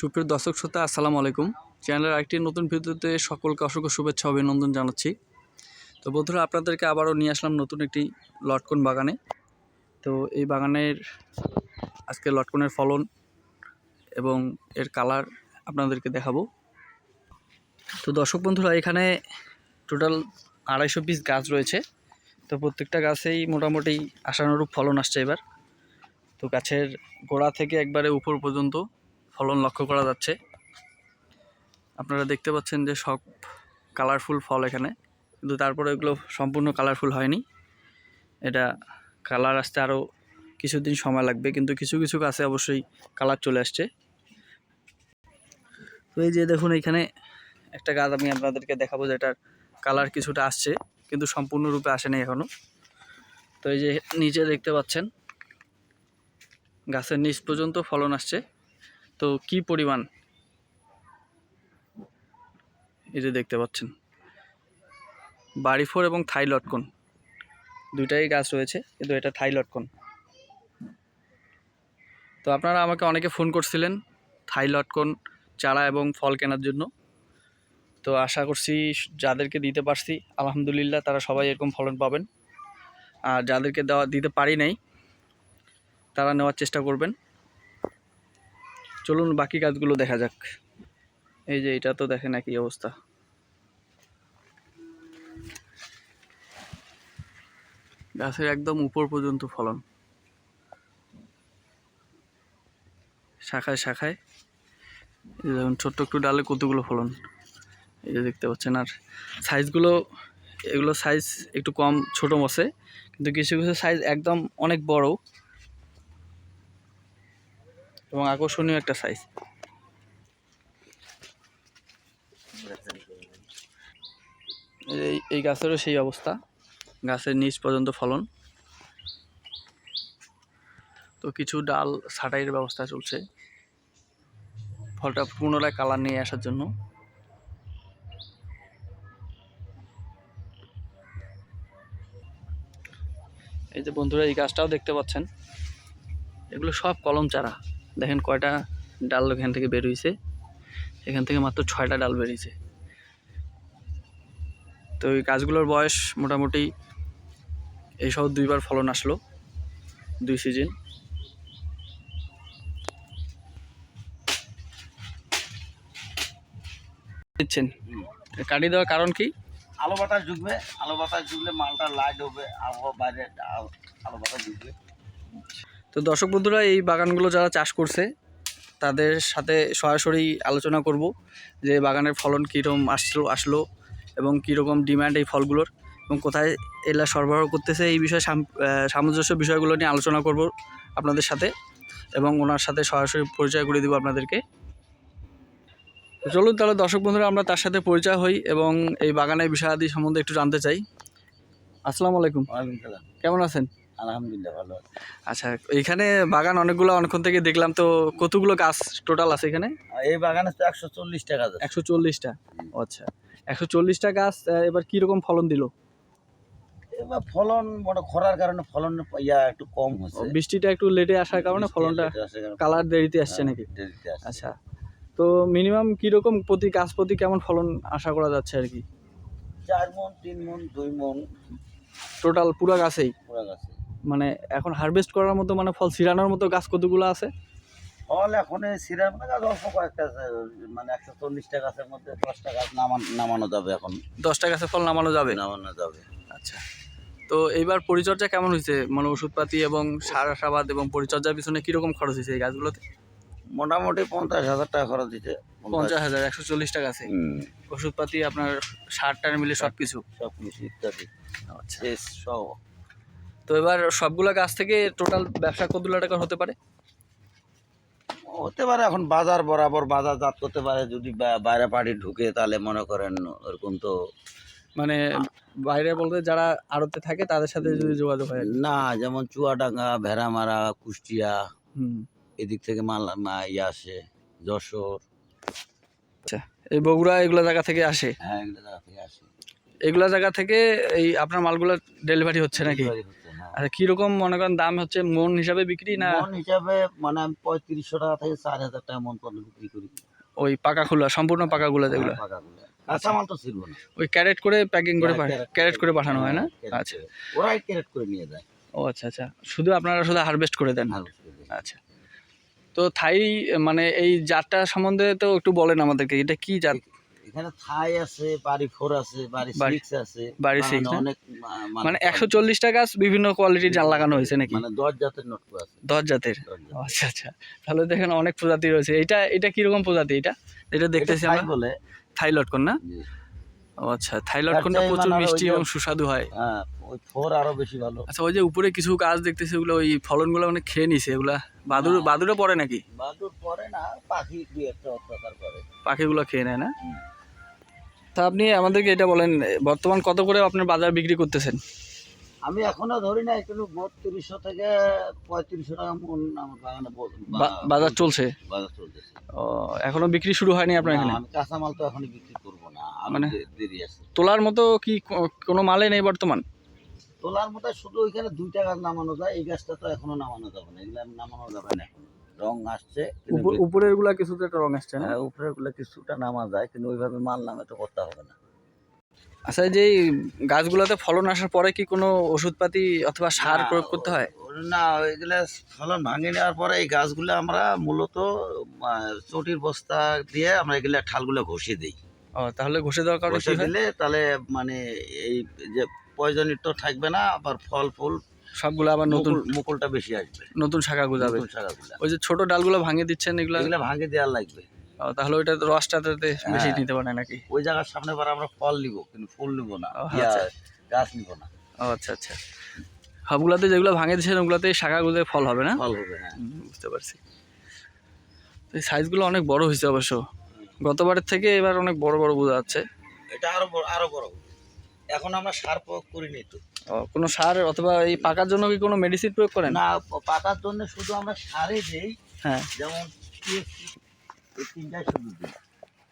সুপ্রিয় দর্শক শ্রোতা, আসসালামু আলাইকুম। চ্যানেলের আরেকটি নতুন ভিডিওতে সকলকে অসংখ্য শুভেচ্ছা অভিনন্দন জানাচ্ছি। তো বন্ধুরা, আপনাদেরকে আবারও নিয়ে আসলাম নতুন একটি লটকন বাগানে। তো এই বাগানের আজকে লটকনের ফলন এবং এর কালার আপনাদেরকে দেখাবো। তো দর্শক বন্ধুরা, এখানে টোটাল আড়াইশো পিস গাছ রয়েছে। তো প্রত্যেকটা গাছেই মোটামুটি আশানুরূপ ফলন আসছে এবার। তো গাছের গোড়া থেকে একবারে উপর পর্যন্ত ফলন লক্ষ্য করা যাচ্ছে। আপনারা দেখতে পাচ্ছেন যে সব কালারফুল ফল এখানে। কিন্তু তারপরে এগুলো সম্পূর্ণ কালারফুল হয়নি। এটা কালার আসতে আরও কিছুদিন সময় লাগবে। কিন্তু কিছু কিছু গাছে অবশ্যই কালার চলে আসছে। তো এই যে দেখুন এখানে একটা গাছ আমি আপনাদেরকে দেখাবো যেটার কালার কিছুটা আসছে, কিন্তু সম্পূর্ণরূপে আসেনি এখনও তো এই যে নিচে দেখতে পাচ্ছেন, গাছের নিচ পর্যন্ত ফলন আসছে। তো কি পরিমাণ? এই যে দেখতে পাচ্ছেন। বাড়ি ফোর এবং থাই লটকন। দুইটাই গাছ রয়েছে, কিন্তু এটা থাই লটকন। তো আপনারা আমাকে অনেকে ফোন করছিলেন থাই লটকন, চারা এবং ফল কেনার জন্য। তো আশা করছি যাদেরকে দিতে পারছি, আলহামদুলিল্লাহ তারা সবাই এরকম ফলন পাবেন। আর যাদেরকে দেওয়া, দিতে পারি নাই, তারা নেওয়ার চেষ্টা করবেন। চলুন বাকি কাজগুলো দেখা যাক। এই যে এটা তো দেখেন একই অবস্থা। গাছের একদম উপর পর্যন্ত ফলন। শাখায় শাখায়। যেমন ছোট্ট একটু ডালে কতগুলো ফলন। এই যে দেখতে পাচ্ছেন, আর সাইজগুলো এগুলো সাইজ একটু কম, ছোট মসে কিন্তু কিছু কিছু সাইজ একদম অনেক বড়। এবং আকর্ষণীয় একটা সাইজ এই এই গাছেরও সেই অবস্থা। গাছের নিচ পর্যন্ত ফলন। তো কিছু ডাল ছাঁটাইয়ের ব্যবস্থা চলছে। ফলটা পুনরায় কালার নিয়ে আসার জন্য। এই যে বন্ধুরা, এই গাছটাও দেখতে পাচ্ছেন। এগুলো সব কলম চারা। দেখেন কয়টা ডাল এখান থেকে বের হয়েছে এখান থেকে মাত্র ছয়টা ডাল বেরিয়েছে তো এই গাছগুলোর বয়স মোটামুটি এইসব দুইবার ফলন আসলো, দুই সিজন। দিচ্ছেন। কাটি দেওয়ার কারণ কি? আলো বাতাস ঢুকবে, আলো বাতাস ঢুকলে মালটা লাইট হবে, আবহাওয়া বাইরে আলো বাতাস ঢুকবে। তো দর্শক বন্ধুরা এই বাগানগুলো যারা চাষ করছে তাদের সাথে সরাসরি আলোচনা করব যে বাগানের ফলন কীরকম আসলো আসলো এবং কীরকম ডিমান্ড এই ফলগুলোর এবং কোথায় এলা সরবরাহ করতেছে এই বিষয়ে সাম- সামঞ্জস্য বিষয়গুলো নিয়ে আলোচনা করব আপনাদের সাথে এবং ওনার সাথে সরাসরি পরিচয় করে দেবো আপনাদেরকে। চলুন তাহলে দর্শক বন্ধুরা আমরা তার সাথে পরিচয় হই এবং এই বাগানের বিষয়াদি সম্বন্ধে একটু জানতে চাই। আসসালামু আলাইকুম। কেমন আছেন? আলহামদুলিল্লাহ ভালো আচ্ছা এখানে বাগান অনেকগুলো অনেকক্ষণ থেকে দেখলাম তো কতগুলো গাছ টোটাল আছে এখানে? এই বাগানে তো একশো চল্লিশ টাকা আছে। একশো চল্লিশটা? আচ্ছা একশো চল্লিশটা গাছ এবার কীরকম ফলন দিল? এবার ফলন বড় খরার কারণে ফলন ইয়া একটু কম হচ্ছে। বৃষ্টিটা একটু লেটে আসার কারণে ফলনটা কালার দেরিতে আসছে নাকি? আচ্ছা তো মিনিমাম কীরকম প্রতি গাছ প্রতি কেমন ফলন আশা করা যাচ্ছে আর কি? চার মন তিন মন দুই মন। টোটাল পুরো গাছেই? পুরা গাছে মানে এখন হারভেস্ট করার মতো মানে ফল ছিড়ানোর মতো গাছ কতগুলো আছে? ফল এখন এই সিরাম গাছ অল্প কয়েকটা মানে একশো চল্লিশটা গাছের মধ্যে দশটা গাছ নামান নামানো যাবে এখন। দশটা গাছের ফল নামানো যাবে? নামানো যাবে। আচ্ছা। তো এইবার পরিচর্যা কেমন হয়েছে? মানে ওষুধপাতি এবং সার আশাবাদ এবং পরিচর্যার পিছনে কীরকম খরচ হয়েছে এই গাছগুলোতে? মোটামুটি পঞ্চাশ হাজার টাকা খরচ দিতে পঞ্চাশ হাজার একশো চল্লিশ টাকা আছে। ওষুধপাতি আপনার সার টার মিলে সব কিছু সব কিছু ইত্যাদি। আচ্ছা। সহ তো এবার সবগুলো গাছ থেকে টোটাল ব্যবসা কতগুলো টাকা হতে পারে? হতে পারে এখন বাজার বরাবর বাজার জাত করতে পারে যদি বাইরে পার্টি ঢুকে তাহলে মনে করেন ওরকম তো মানে বাইরে বলতে যারা আড়তে থাকে তাদের সাথে যদি যোগাযোগ হয় না যেমন চুয়াডাঙ্গা ভেড়ামারা কুষ্টিয়া এদিক থেকে মাল ইয়ে আসে যশোর। আচ্ছা এই বগুড়া এগুলো জায়গা থেকে আসে? হ্যাঁ এগুলো জায়গা থেকে আসে। এগুলা জায়গা থেকে এই আপনার মালগুলো ডেলিভারি হচ্ছে নাকি। আচ্ছা কীরকম মনে করেন দাম হচ্ছে মন হিসাবে বিক্রি না? মন হিসাবে মানে আমি পঁয়ত্রিশশো টাকা থেকে চার হাজার টাকা মন পর্যন্ত বিক্রি করি। ওই পাকা খোলা সম্পূর্ণ পাকা গুলো যেগুলো? হ্যাঁ, পাকাগুলো। কাঁচা মাল তো ছিল না। ওই ক্যারেট করে প্যাকিং করে হ্যাঁ, ক্যারেট করে পাঠানো হয় না? হ্যাঁ, আচ্ছা। ওরাই ক্যারেট করে নিয়ে যায়। ও আচ্ছা আচ্ছা। শুধু আপনারা শুধু হারভেস্ট করে দেন। আচ্ছা। তো থাই মানে এই জাতটা সম্বন্ধে তো একটু বলেন আমাদেরকে। এটা কি জাত? এখানে থাই আছে বাড়ি ফোর আছে বাড়ি সিক্স আছে। বাড়ি বাগানে six না? অনেক মানে একশো চল্লিশটা গাছ বিভিন্ন কোয়ালিটির জাল লাগানো হয়েছে নাকি? মানে দশ জাতের নটকু আছে। দশ জাতের? আচ্ছা আচ্ছা। তাহলে দেখেন অনেক প্রজাতি রয়েছে। এটা এটা কীরকম প্রজাতি এটা? এটা দেখতেছি আমরা। বলে। থাই লটকন না? আচ্ছা। থাই লটকনটা প্রচুর মানে মিষ্টি এবং সুস্বাদু হয়। হ্যাঁ ওই ফোর আরও বেশি ভালো। আচ্ছা ওই যে উপরে কিছু গাছ দেখতেছি ওগুলো ওই ফলনগুলো মানে খেয়ে নিছে এগুলা। বাদুর হ্যাঁ। বাদুরে পড়ে নাকি? বাদুর পরে না পাখি দুই একটা অত্যাচার করে। পাখিগুলো খেয়ে নেয় না। তা আপনি আমাদেরকে এটা বলেন বর্তমান কত করে আপনার বাজার বিক্রি করতেছেন? আমি এখনও ধরি না কিন্তু বত্রিশশো থেকে পঁয়ত্রিশশো টাকা মন আমার বাগানে বাজার চলছে? বাজার চলতেছে। ও এখনও বিক্রি শুরু হয়নি আপনার এখানে? আমি কাঁচা মাল তো এখনই বিক্রি করব না মানে? দেরি আছে। তোলার মতো কি কোনো মালে নেই বর্তমান? তোলার মতো শুধু ওইখানে দুইটা গাছ নামানো যায় এই গাছটা তো এখনও নামানো যাবে না এগুলো নামানো যাবে না এখন। রং আসছে উপরেরগুলা কিছু তো একটা রং আসছে না? হ্যাঁ, উপরেরগুলো কিছুটা নামা যায় কিন্তু ওইভাবে মাল নামে তো করতে হবে না। আচ্ছা এই যে গাছগুলোতে ফলন আসার পরে কি কোনো ওষুধপাতি অথবা সার প্রয়োগ করতে হয়? না এগুলা ফলন ভাঙে নেওয়ার পরে এই গাছগুলো আমরা মূলত চটির বস্তা দিয়ে আমরা এগুলা ঠালগুলো ঘষে দিই। ও তাহলে ঘষে দেওয়ার কারণে দিলে তাহলে মানে এই যে পয়জনিত তো থাকবে না আবার ফল ফুল সবগুলো আবার নতুন মুকুলটা বেশি আসবে। নতুন শাখা গুজাবে। ওই যে ছোট ডালগুলো ভাঙে দিচ্ছেন এগুলো? এগুলা ভাঙে দেওয়ার লাগবে। তাহলে ওইটা রসটাতে বেশি হ্যাঁ। নিতে পারে নাকি? ওই জায়গার সামনে বার আমরা ফল নিব কিন্তু ফুল নিব না আচ্ছা। গাছ নিব না। আচ্ছা আচ্ছা। সবগুলোতে যেগুলো ভাঙে দিচ্ছেন ওগুলোতে শাখাগুলো ফল হবে না? ফল হবে হ্যাঁ। বুঝতে পারছি। তো এই সাইজগুলো অনেক বড় হয়েছে অবশ্য। গতবারের থেকে এবার অনেক বড় বড় বোঝা যাচ্ছে। এটা আরও বড় আরও বড়। এখন আমরা সার প্রয়োগ করিনি তো কোনো সার অথবা এই পাকার জন্য কি কোনো মেডিসিন প্রয়োগ করেন? না পাকার জন্য শুধু আমরা সারে দেই। হ্যাঁ। যেমন তিনটাই শুধু দিই।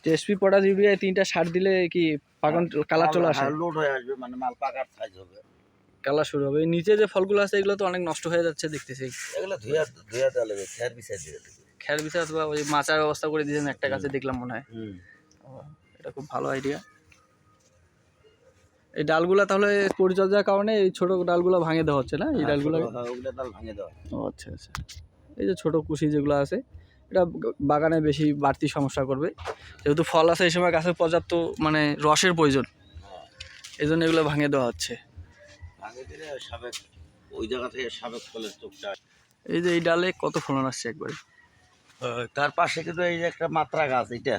টিএসপি পটাশ ইউরিয়া এই তিনটা সার দিলে কি পাকন কালার চলে আসে? লোড হয়ে আসবে মানে মাল পাকার সাইজ হবে। কালার শুরু হবে। নিচে যে ফলগুলো আছে এগুলো তো অনেক নষ্ট হয়ে যাচ্ছে দেখতেছি। এগুলো ধুয়া ধুয়া দেওয়া লাগবে খেয়ার বিছাই দিয়ে খেয়ার বিষয় অথবা ওই মাচার ব্যবস্থা করে দিয়েছেন একটা গাছে দেখলাম মনে হয়। হুম। এটা খুব ভালো আইডিয়া এই ডালগুলা তাহলে পরিচর্যার কারণে এই ছোট ডালগুলো ভাঙে দেওয়া হচ্ছে না? এই ডালগুলো হ্যাঁ, ওগুলো ডাল ভাঙে দেওয়া ও আচ্ছা আচ্ছা। এই যে ছোট কুশি যেগুলো আছে এটা বাগানে বেশি বাড়তি সমস্যা করবে। যেহেতু ফল আছে এই সময় গাছের পর্যাপ্ত মানে রসের প্রয়োজন। হ্যাঁ, এই জন্য এগুলো ভাঙে দেওয়া হচ্ছে। ওই জায়গা থেকে সাবেক ফলের এই যে এই ডালে কত ফলন আসছে একবারে? তার পাশে কিন্তু এই যে একটা মাত্রা গাছ এটা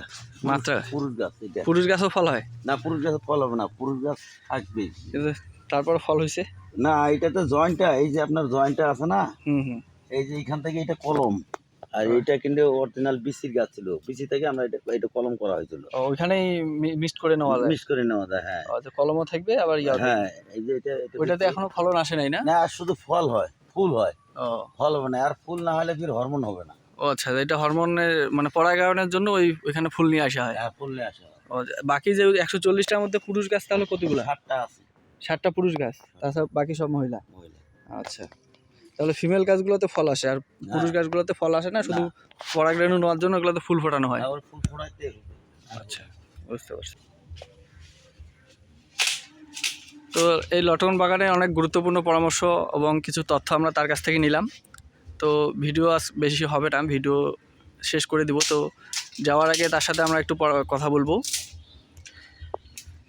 মাত্রা? পুরুষ গাছ এটা। পুরুষ গাছও ফল হয়? না পুরুষ গাছে ফল হবে না পুরুষ গাছ কিন্তু তারপর ফল হয়েছে না এটাতে জয়েন্টটা এই যে আপনার জয়েন্টটা আছে না? এই যে এখান থেকে এটা কলম আর এটা কিন্তু অরিজিনাল বিসির গাছ ছিল। বিসি থেকে আমরা এটা এটা কলম করা হয়েছিল। ওইখানেই মিক্সড করে নেওয়া যায়? মিস করে নেওয়া যায় হ্যাঁ। আচ্ছা, কলমও থাকবে আবার ইয়া হ্যাঁ এই যে এটা এটা ওইটাতে এখনও ফলন আসে নাই না? না আর শুধু ফল হয় ফুল হয়। ও। ফল হবে না আর ফুল না হলে ফির হরমোন হবে না। ও আচ্ছা এটা হরমোনের মানে পরাগায়নের জন্য ওই ওইখানে ফুল নিয়ে আসা হয়? হ্যাঁ ফুল নিয়ে আসা হয়। ও, বাকি যে একশো চল্লিশটার মধ্যে পুরুষ গাছ তাহলে কতগুলো? সাতটা আছে। ষাটটা পুরুষ গাছ? তাছাড়া বাকি সব মহিলা? মহিলা। আচ্ছা। তাহলে ফিমেল গাছগুলোতে ফল আসে আর পুরুষ গাছগুলোতে ফল আসে না? শুধু পরাগরেণু নেওয়ার জন্য ওগুলোতে ফুল ফোটানো হয়? ফুল ফোড়াইতে হবে। আচ্ছা বুঝতে পারছি। তো এই লটন বাগানের অনেক গুরুত্বপূর্ণ পরামর্শ এবং কিছু তথ্য আমরা তার কাছ থেকে নিলাম। তো ভিডিও আজ বেশি হবে না ভিডিও শেষ করে দিব। তো যাওয়ার আগে তার সাথে আমরা একটু কথা বলব।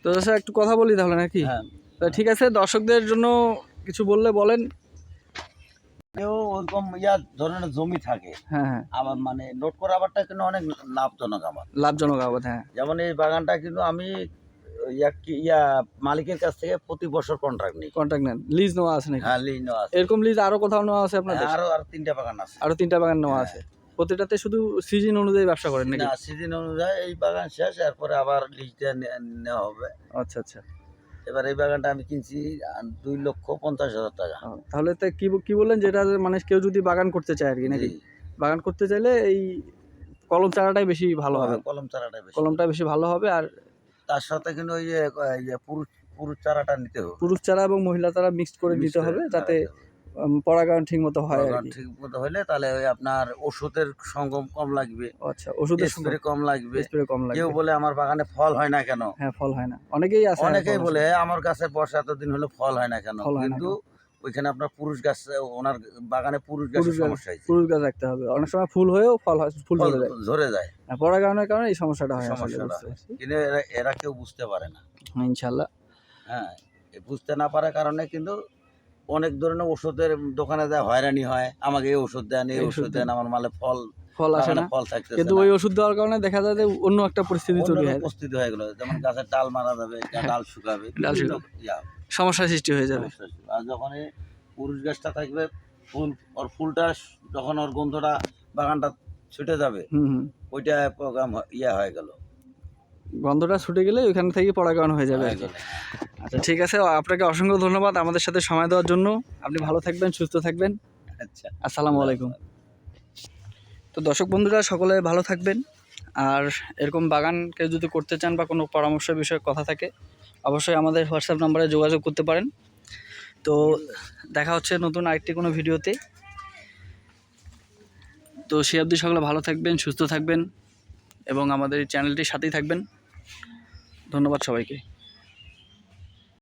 তো স্যার একটু কথা বলি তাহলে নাকি? হ্যাঁ। ঠিক আছে দর্শকদের জন্য কিছু বললে বলেন। কেউ ওরকম ইয়া ধরনের জমি থাকে। হ্যাঁ হ্যাঁ। আমার মানে নোট করা আবারটা কিন্তু অনেক লাভজনক আমার লাভজনক আবাদ হ্যাঁ। যেমন এই বাগানটা কিন্তু আমি ইয়া মালিকের কাছ থেকে প্রতি বছর কন্ট্রাক্ট নিই। কন্ট্যাক্ট নেন। লিজ নেওয়া আছে নাকি? হ্যাঁ লিজ নেওয়া আছে। এরকম লিজ আরও কোথাও নেওয়া আছে আপনাদের? আরও আর তিনটা বাগান আছে। আরও তিনটা বাগান নেওয়া আছে। প্রতিটাতে শুধু সিজন অনুযায়ী ব্যবসা করেন নাকি? না সিজন অনুযায়ী এই বাগান শেষ এরপরে আবার লিজটা নেওয়া হবে। আচ্ছা আচ্ছা। এবার এই বাগানটা আমি কিনছি দুই লক্ষ পঞ্চাশ হাজার টাকা। তাহলে তো কি কি বললেন যেটা মানে কেউ যদি বাগান করতে চায় আর কি নাকি? বাগান করতে চাইলে এই কলম চারাটাই বেশি ভালো হবে। হ্যাঁ, কলম চারাটা বেশি কলমটা বেশি ভালো হবে আর তার সাথে কিন্তু ওই যে পুরুষ পুরুষ চারাটা নিতে হবে। পুরুষ চারা এবং মহিলা চারা মিক্সড করে নিতে দিতে হবে। যাতে পরাগায়ন ঠিক মতো হয় ঠিক মতো হলে তাহলে ওই আপনার ওষুধের সঙ্গম কম লাগবে। আচ্ছা ওষুধের স্প্রে কম লাগবে। স্প্রে কম কেউ বলে আমার বাগানে ফল হয় না কেন? হ্যাঁ ফল হয় না। অনেকেই আছে হ্যাঁ, অনেকেই বলে আমার গাছে বর্ষা এতদিন হলো ফল হয় না কেন? কিন্তু ওইখানে আপনার পুরুষ গাছ ওনার বাগানে পুরুষ গাছ- সমস্যা হয়েছে। পুরুষ গাছ রাখতে হবে। অনেক সময় ফুল হয়েও ফল হয় ফুল ধরে যায়। ধরে যায়। পরাগায়নের কারণে এই সমস্যাটা হয় সমস্যাটা কিন্তু এরা এরা কেউ বুঝতে পারে না। ইনশাল্লাহ। হ্যাঁ বুঝতে না পারার কারণে কিন্তু অনেক ধরনের ওষুধের দোকানে যায় হয়রানি হয় আমাকে এই ওষুধ দেন এই ওষুধ দেন আমার মালে ফল ফল আসে না। ফল থাকতেছে কিন্তু ওই ওষুধ দেওয়ার কারণে দেখা যায় যে অন্য একটা পরিস্থিতি তৈরি হয়। প্রস্তুতি হয়ে গেল যেমন গাছের ডাল মারা যাবে ডাল শুকাবে। ডাল শুকাবে। সমস্যার সৃষ্টি হয়ে যাবে। আর যখন এই পুরুষ গাছটা থাকবে ফুল ওর ফুলটা যখন ওর গন্ধটা বাগানটা ছুটে যাবে ওইটা প্রোগ্রাম ইয়া হয়ে গেল। গন্ধটা ছুটে গেলে ওইখান থেকে পরাগায়ন হয়ে যাবে আর কি। আচ্ছা ঠিক আছে আপনাকে অসংখ্য ধন্যবাদ আমাদের সাথে সময় দেওয়ার জন্য। আপনি ভালো থাকবেন সুস্থ থাকবেন। আচ্ছা। আসসালামু আলাইকুম। তো দর্শক বন্ধুরা সকলে ভালো থাকবেন। আর এরকম বাগান কেউ যদি করতে চান বা কোনো পরামর্শ বিষয়ে কথা থাকে অবশ্যই আমাদের হোয়াটসঅ্যাপ নাম্বারে যোগাযোগ করতে পারেন। তো দেখা হচ্ছে নতুন আরেকটি কোনো ভিডিওতে। তো সে অবধি সকলে ভালো থাকবেন, সুস্থ থাকবেন এবং আমাদের এই চ্যানেলটির সাথেই থাকবেন। ধন্যবাদ সবাইকে।